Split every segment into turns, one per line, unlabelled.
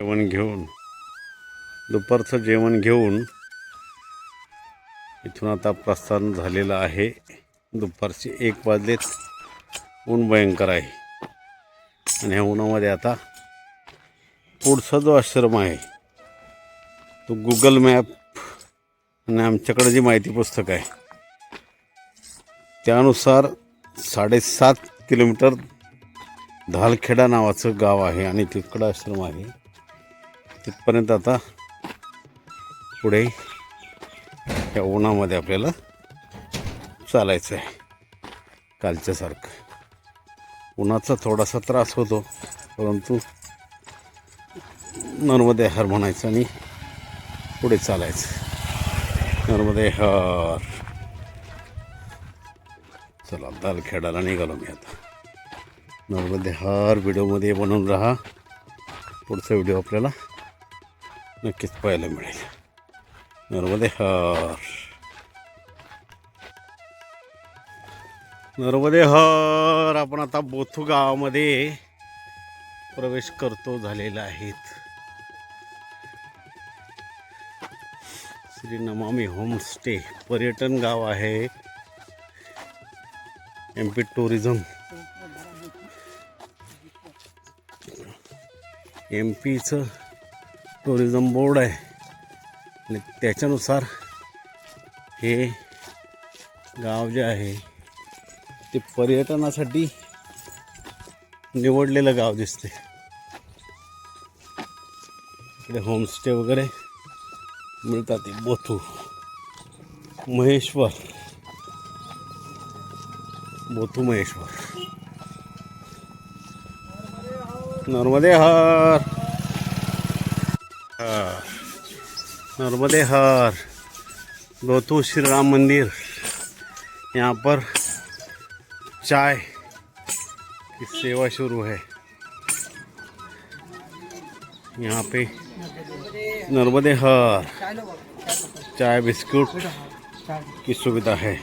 जेवण घेऊन दुपारचं जेवण घेऊन इथून आता प्रस्थान झालेलं आहे. दुपारचे एक वाजलेत. ऊन भयंकर आहे. आणि ह्या उन्हामध्ये आता पुढचा जो आश्रम आहे तो गुगल मॅप आणि आमच्याकडे जी माहिती पुस्तक आहे त्यानुसार साडेसात किलोमीटर धालखेडा नावाचं गाव आहे आणि तिकडं आश्रम आहे. तिथपर्यंत आता पुढे या उन्हामध्ये आपल्याला चालायचं आहे कालच्यासारखं उन्हाचा थोडासा त्रास होतो परंतु नर्मदे हर म्हणायचं आणि पुढे चालायचं. नर्मदे हर. चला दाल खेळायला निघालो मी आता. नर्मदे हर व्हिडिओमध्ये बनवून राहा. पुढचा व्हिडिओ आपल्याला नक्कीच पाहायला मिळेल. नर्मदे हर. नर्मदे हर आपण आता बोथू गावामध्ये प्रवेश करतो झालेला आहेत श्री नमामी होमस्टे पर्यटन गाव आहे. एम पी टुरिझम एम पीचं टुरिझम बोर्ड आहे. आणि त्याच्यानुसार हे गाव जे आहे ते पर्यटनासाठी निवडलेलं गाव दिसते इकडे होमस्टे वगैरे मिळतात बोथू महेश्वर बोथू महेश्वर. नर्मदे हार हर! नर्मदे हर बोथू श्री राम मंदिर, यहाँ पर चाय की सेवा शुरू है। यहाँ पे नर्मदे हर चाय बिस्कुट की सुविधा है।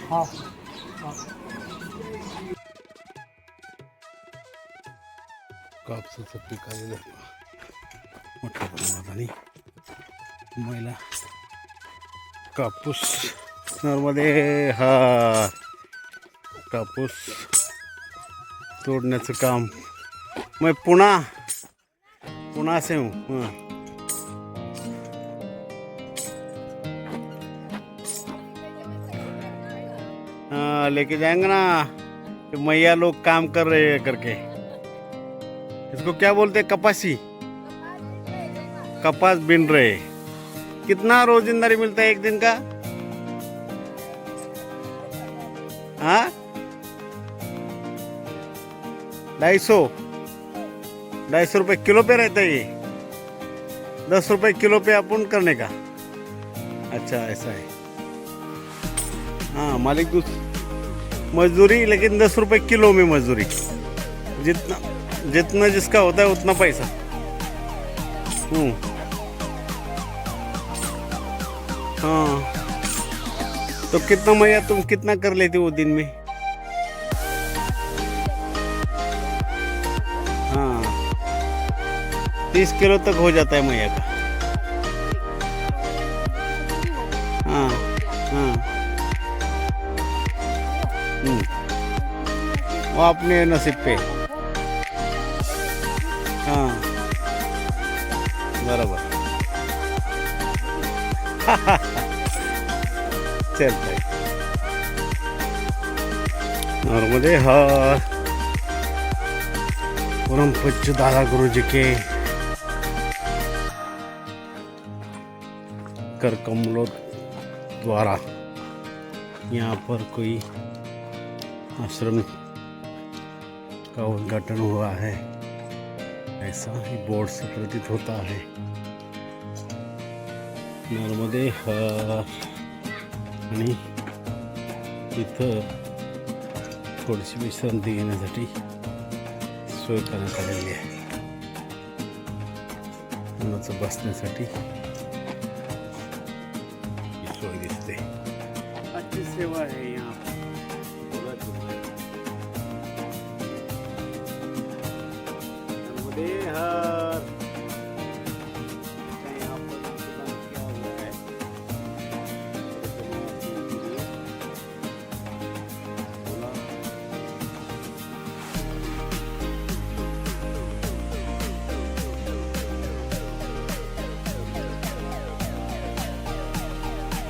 कापसाचं पीक आलेलं आहे मोठ्या प्रमाणात आणि महिला कापूस नर्मदे हा कापूस तोडण्याचं काम. मग पुणा पुणा से हूँ. लेके जाएंगे ना. मैया लोग काम कर रहे हैं करके. इसको क्या बोलते कपासी. कपास बिन रहे. कितना रोजिंदारी मिलता है एक दिन का? हाँ? ढाई सौ। ढाई सौ रुपये किलो पे रहता है ये। दस रुपये किलो पे अपन करने का। अच्छा ऐसा है। हाँ मालिक दूस मजदूरी लेकिन दस रुपये किलो में मजदूरी। जितना जितना जिसका होता है उतना पैसा। हम्म। हाँ। तो कितना मैया तुम कितना कर लेते हो दिन में? हाँ। तीस किलो तक हो जाता है मैया का। हाँ हाँ। हम्म। वो अपने नसीब पे। नर्मदे हर परम पूज्य दादा गुरु जी के कर कमलों द्वारा यहाँ पर कोई आश्रम का उद्घाटन हुआ है। ऐसा ही बोर्ड से प्रतीत होता है। नर्मदे हर आणि तिथं थोडीशी विश्रांती घेण्यासाठी सोय करण्यात आलेली आहे. उन्हाचं बसण्यासाठी सोय दिसते. अच्छी सेवा आहे यहाँ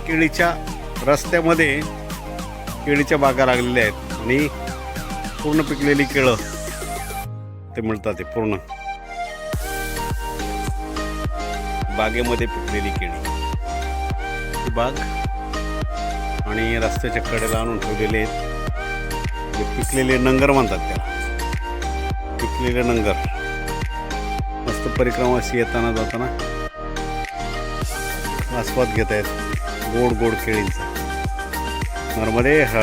केळीच्या रस्त्यामध्ये केळीच्या बागा लागलेल्या आहेत आणि पूर्ण पिकलेली केळं ते मिळतात ते पूर्ण. बागेमध्ये पिकलेली केळी. ही बाग आणि रस्त्याच्या कडेला आणून ठेवलेले आहेत. जे पिकलेले नंगर म्हणतात त्याला. पिकलेले नंगर. मस्त परिक्रमाशी येताना जाताना आस्वाद घेत आहेत गोड गोड केळींचा. नर्मदे ह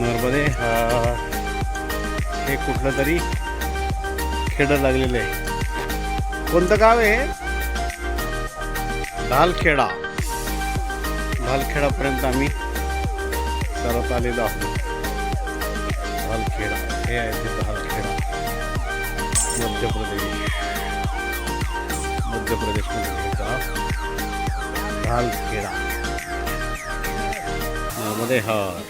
नर्मदे हा हे कुठलं तरी खेडं लागलेलं आहे. कोणतं गाव आहे लालखेडा लालखेडापर्यंत आम्ही चालत आलेलो आहोत. लालखेडा हे आहे ते लालखेडा मध्य प्रदेश. मध्य प्रदेशमध्ये हे गाव लालखेडा नर्मदे हर।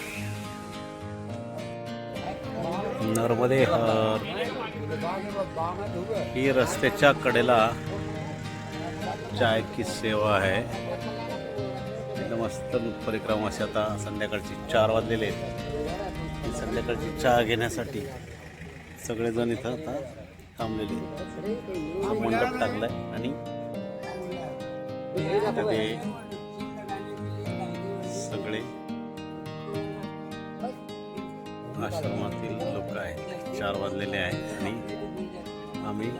नर्मदे हर। ही रस्त्याच्या कडेला। चाय की सेवा आहे एकदम मस्त परिक्रम असे आता संध्याकाळची चार वाजलेले. आहेत संध्याकाळची चहा घेण्यासाठी सगळेजण इथं आता थांबलेले. हा मंडप टाकलाय आणि सगळे आश्रमातील लोक आहेत. चार वाजलेले आहेत आणि आम्ही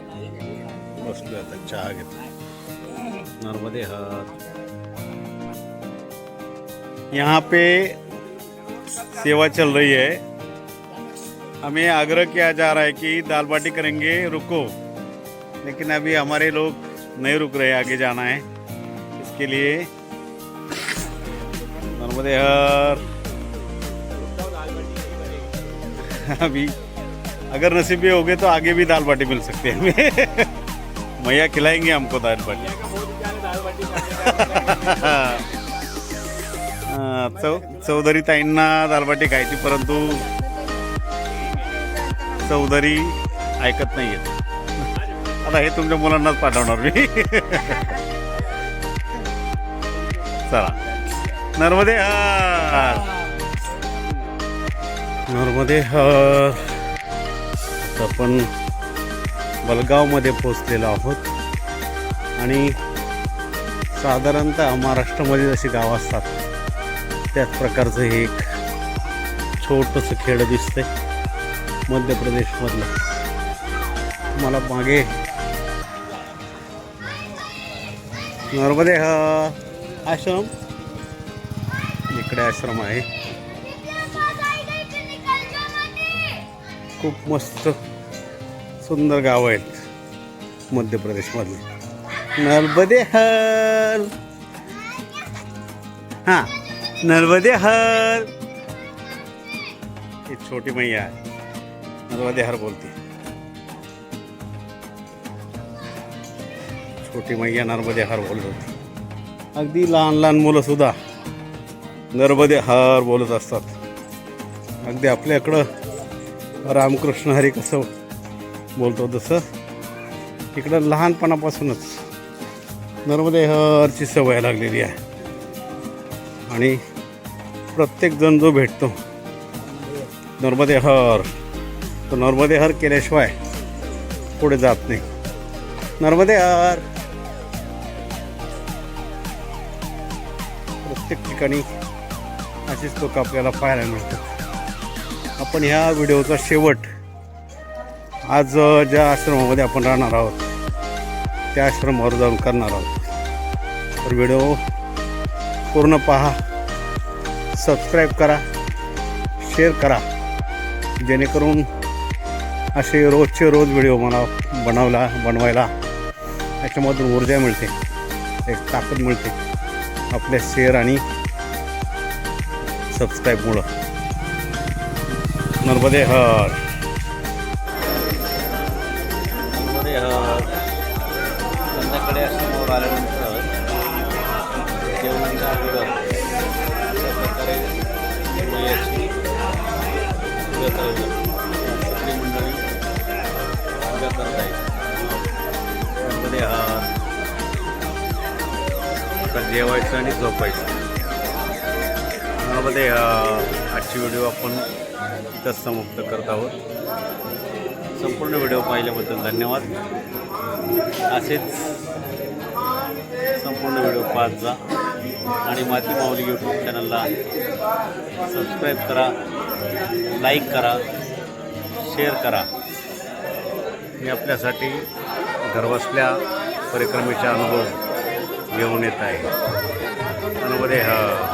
बसलो आता चहा घेतो. नर्मदे हर. यहाँ पे सेवा चल रही है। हमें आग्रह किया जा रहा है कि दाल बाटी करेंगे रुको। लेकिन अभी हमारे लोग नहीं रुक रहे आगे जाना है। इसके लिए नर्मदे हर। अभी अगर नसीबी हो गए तो आगे भी दाल बाटी मिल सकती है। हमें मैया खिलाएंगे हमको दाल बाटी। चौ चौधरी ताईंना दालबाटी खायची परंतु चौधरी ऐकत नाही आहेत आता हे तुमच्या मुलांनाच पाठवणार मी. चला. नर्मदे हर. नर्मदे हर. आपण बलगावमध्ये पोचलेलो आहोत. आणि साधारणतः महाराष्ट्रामध्ये जशी गावं असतात त्याच प्रकारचं हे एक छोटंसं खेड दिसतंय. मध्य प्रदेशमधलं. मला मागे. नर्मदे हा आश्रम. इकडे आश्रम आहे. खूप मस्त सुंदर गाव आहेत मध्य प्रदेशमधले. नर्मदे हर. हां नर्मदे हर. ही छोटी मैया आहे. नर्मदे हर बोलते. छोटी मैया नर्मदे हार बोलत होती. अगदी लहान लहान मुलं सुद्धा नर्मदे हर बोलत असतात. अगदी आपल्याकडं रामकृष्ण हरी कसं बोलतो तसं इकडं लहानपणापासूनच नर्मदे हरची सवय लागलेली आहे. आणि प्रत्येकजण जो भेटतो नर्मदे हर तो नर्मदे हर केल्याशिवाय पुढे जात नाही. नर्मदे हर. प्रत्येक ठिकाणी अशीच लोक आपल्याला पाहायला मिळतात. आपण ह्या व्हिडिओचा शेवट आज ज्या आश्रमामध्ये आपण राहणार आहोत त्या आश्रमावर जाऊन करणार आहोत. तर व्हिडिओ पूर्ण पहा सबस्क्राईब करा शेअर करा जेणेकरून असे रोजचे रोज व्हिडिओ मला बनवला बनवायला. याच्यामधून ऊर्जा मिळते एक ताकद मिळते आपल्या शेअर आणि सबस्क्राईबमुळं नर्मदे हर. नर्मदे हर. संध्याकाळी आश्रमावर आल्यानंतर जेवणाच्या अगोदर अशा प्रकारे मैयाची जेवायचं आणि झोपायचं. मध्ये आजची व्हिडिओ आपण इथंच समाप्त करत आहोत. संपूर्ण व्हिडिओ पाहिल्याबद्दल धन्यवाद. असेच संपूर्ण व्हिडिओ पाहत जा. आणि माती माऊली यूट्यूब चॅनलला सबस्क्राईब करा लाईक करा शेअर करा. मी आपल्यासाठी घरबसल्या परिक्रमेचा अनुभव घेऊन येत आहे. त्यामध्ये हा.